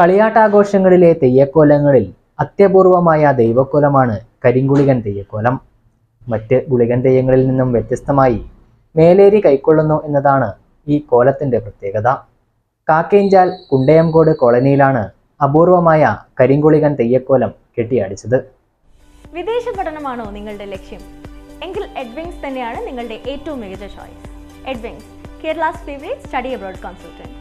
കളിയാട്ടാഘോഷങ്ങളിലെ തെയ്യക്കോലങ്ങളിൽ അത്യപൂർവമായ ദൈവക്കോലമാണ് കരിങ്കുളികൻ തെയ്യക്കോലം. മറ്റ് ഗുളികൻ തെയ്യങ്ങളിൽ നിന്നും വ്യത്യസ്തമായി മേലേരി കൈക്കൊള്ളുന്നു എന്നതാണ് ഈ കോലത്തിന്റെ പ്രത്യേകത. കാക്കേഞ്ചാൽ കുണ്ടയംകോട് കോളനിയിലാണ് അപൂർവമായ കരിങ്കുളികൻ തെയ്യക്കോലം കെട്ടിയാടിച്ചത്. വിദേശ പഠനമാണോ നിങ്ങളുടെ ലക്ഷ്യം? എങ്കിൽ എഡ്വിങ്സ് തന്നെയാണ് നിങ്ങളുടെ ഏറ്റവും മികച്ച choice Edwings favourite study abroad consultant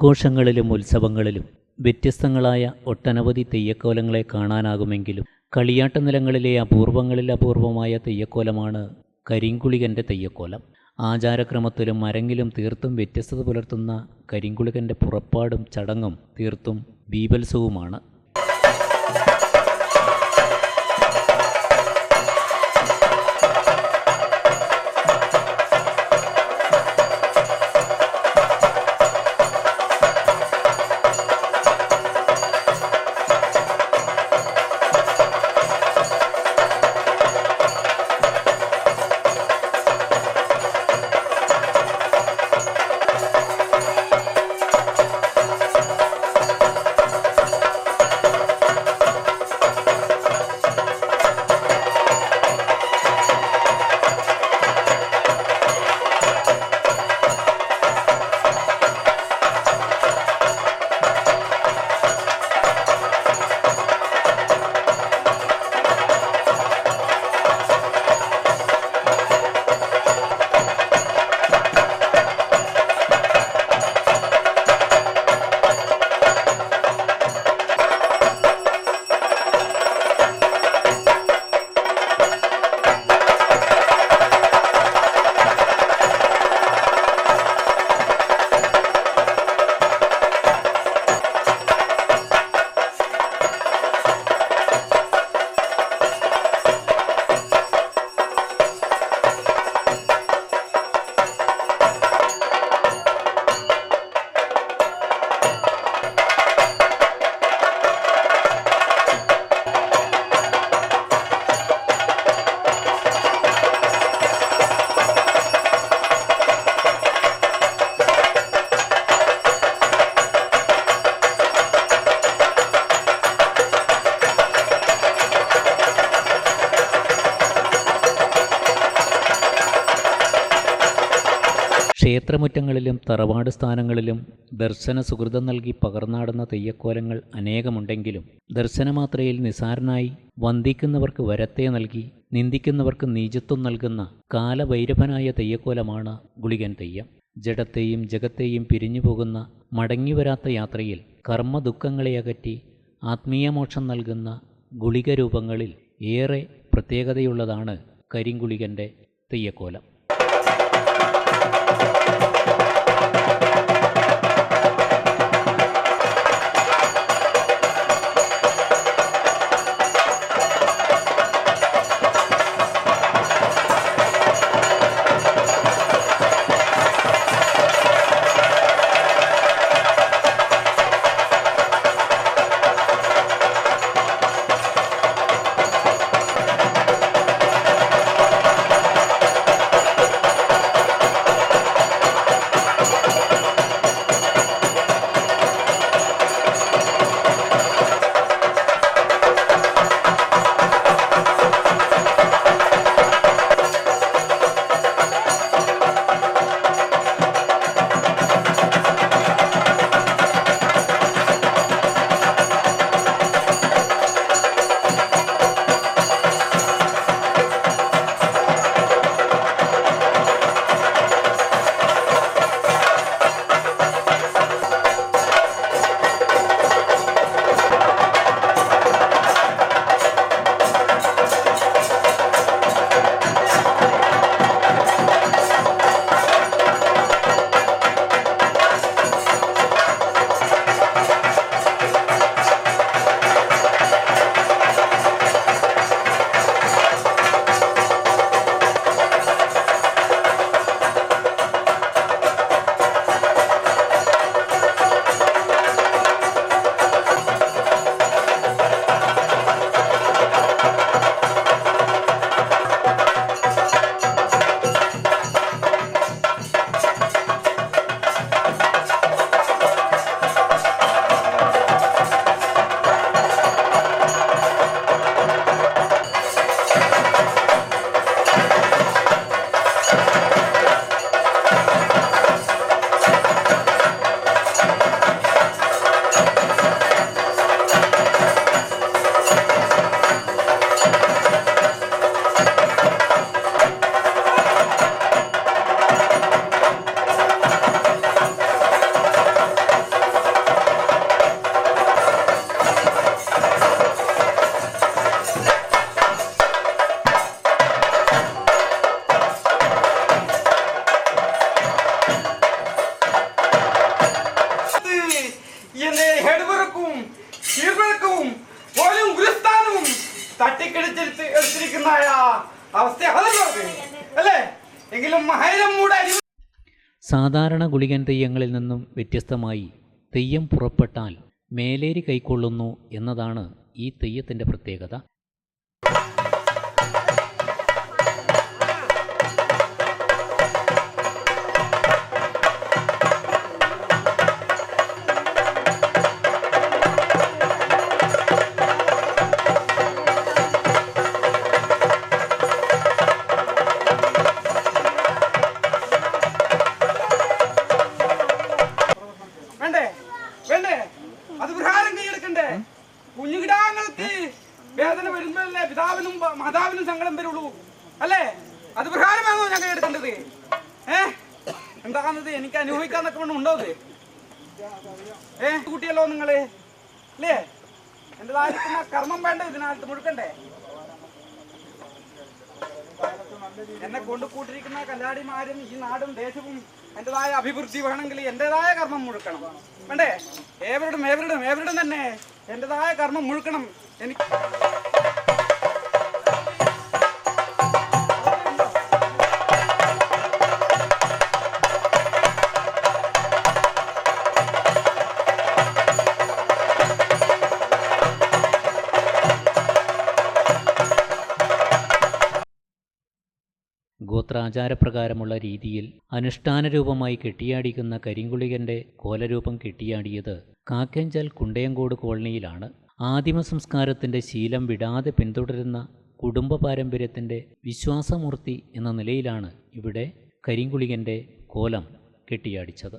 ആഘോഷങ്ങളിലും ഉത്സവങ്ങളിലും വ്യത്യസ്തങ്ങളായ ഒട്ടനവധി തെയ്യക്കോലങ്ങളെ കാണാനാകുമെങ്കിലും കളിയാട്ട നിലങ്ങളിലെ അപൂർവങ്ങളിൽ അപൂർവമായ തെയ്യക്കോലമാണ് കരിങ്കുളികന്റെ തെയ്യക്കോലം. ആചാരക്രമത്തിലും അരങ്ങിലും തീർത്തും വ്യത്യസ്തത പുലർത്തുന്ന കരിങ്കുളികന്റെ പുറപ്പാടും ചടങ്ങും തീർത്തും ബീഭത്സവുമാണ്. ക്ഷേത്രമുറ്റങ്ങളിലും തറവാട് സ്ഥാനങ്ങളിലും ദർശന സുഹൃതം നൽകി പകർന്നാടുന്ന തെയ്യക്കോലങ്ങൾ അനേകമുണ്ടെങ്കിലും ദർശനമാത്രയിൽ നിസാരനായി വന്ദിക്കുന്നവർക്ക് വരത്തെ നൽകി നിന്ദിക്കുന്നവർക്ക് നീചത്വം നൽകുന്ന കാലഭൈരവനായ തെയ്യക്കോലമാണ് ഗുളികൻ തെയ്യം. ജഡത്തെയും ജഗത്തെയും പിരിഞ്ഞു പോകുന്ന മടങ്ങിവരാത്ത യാത്രയിൽ കർമ്മ ദുഃഖങ്ങളെ അകറ്റി ആത്മീയമോക്ഷം നൽകുന്ന ഗുളിക രൂപങ്ങളിൽ ഏറെ പ്രത്യേകതയുള്ളതാണ് കരിങ്കുളികന്റെ തെയ്യക്കോലം. അവസ്ഥ അല്ലേ? എങ്കിലും മഹരം മൂടെ സാധാരണ ഗുളികൻ തെയ്യങ്ങളിൽ നിന്നും വ്യത്യസ്തമായി തെയ്യം പുറപ്പെട്ടാൽ മേലേരി കൈക്കൊള്ളുന്നു എന്നതാണ് ഈ തെയ്യത്തിന്റെ പ്രത്യേകത. ഏ കുട്ടിയല്ലോ നിങ്ങൾ? അല്ലേ എന്റെ എന്റേതായിരിക്കുന്ന കർമ്മം വേണ്ട ഇതിനകത്ത് മുഴുക്കണ്ടേ? എന്നെ കൊണ്ട് കൂട്ടിരിക്കുന്ന കല്ലാടിമാരും ഈ നാടും ദേശവും എന്റേതായ അഭിവൃദ്ധി വേണമെങ്കിൽ എന്റേതായ കർമ്മം മുഴുക്കണം. വേണ്ടേ ഏവരുടും ഏവരുടും ഏവരുടും തന്നെ എന്റേതായ കർമ്മം മുഴുക്കണം. എനിക്ക് ഗോത്രാചാരപ്രകാരമുള്ള രീതിയിൽ അനുഷ്ഠാനരൂപമായി കെട്ടിയാടിക്കുന്ന കരിങ്കുളികന്റെ കോലരൂപം കെട്ടിയാടിയത് കാക്കഞ്ചൽ കുണ്ടയങ്കോട് കോളനിയിലാണ്. ആദിമ സംസ്കാരത്തിന്റെ ശീലം വിടാതെ പിന്തുടരുന്ന കുടുംബ പാരമ്പര്യത്തിന്റെ വിശ്വാസമൂർത്തി എന്ന നിലയിലാണ് ഇവിടെ കരിങ്കുളികന്റെ കോലം കെട്ടിയാടിച്ചത്.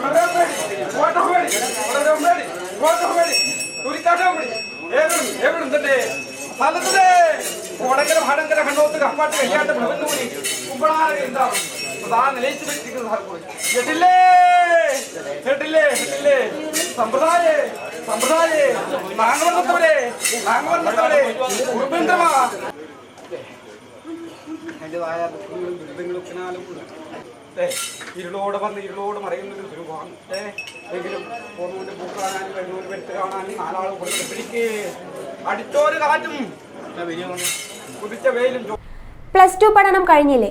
ഉണരാൻ വേടി, കൊണ്ടുകൂട്ടിയിരിക്കുന്നതായ വേടി, ഉണരാൻ വേടി, ഓട്ടം വേടി, ഉരുക്കാട്ടം വേടി. ഏവരും ഏവരും തന്നെ സ്ഥലത്തിലെ വടക്കര ഭാടങ്കര കണ്ടോത്ത് കപ്പാട്ട് കയ്യാട്ട് ഭവന്നൂരി കുമ്പളാറ് ഉണ്ടാവും അതാ നിലയിച്ചു വെച്ചിരിക്കുന്ന സാർക്കൂടി കേട്ടില്ലേ കേട്ടില്ലേ കേട്ടില്ലേ സമ്പ്രദായേ സമ്പ്രദായേ. നാങ്ങവർണത്തവരെ നാങ്ങവർണത്തവരെ കുറുബേന്ദ്രമാ അതിന്റെതായ ദുഃഖങ്ങളും ദുരിതങ്ങളും ഇരുളോട് വന്ന് ഇരുളോട് മറയുന്നൊരു ദുരൂഹമാണ് ഏ എങ്കിലും പോകുന്നവന്റെ പൂക്ക് കാണാനും വരുന്നവര് വെട്ട് കാണാനും നാലാൾ കൊടുത്ത് പിടിക്ക്. അടിച്ചോര് കാറ്റും. കുതിച്ച വെയിലും പ്ലസ് ടു പഠനം കഴിഞ്ഞില്ലേ?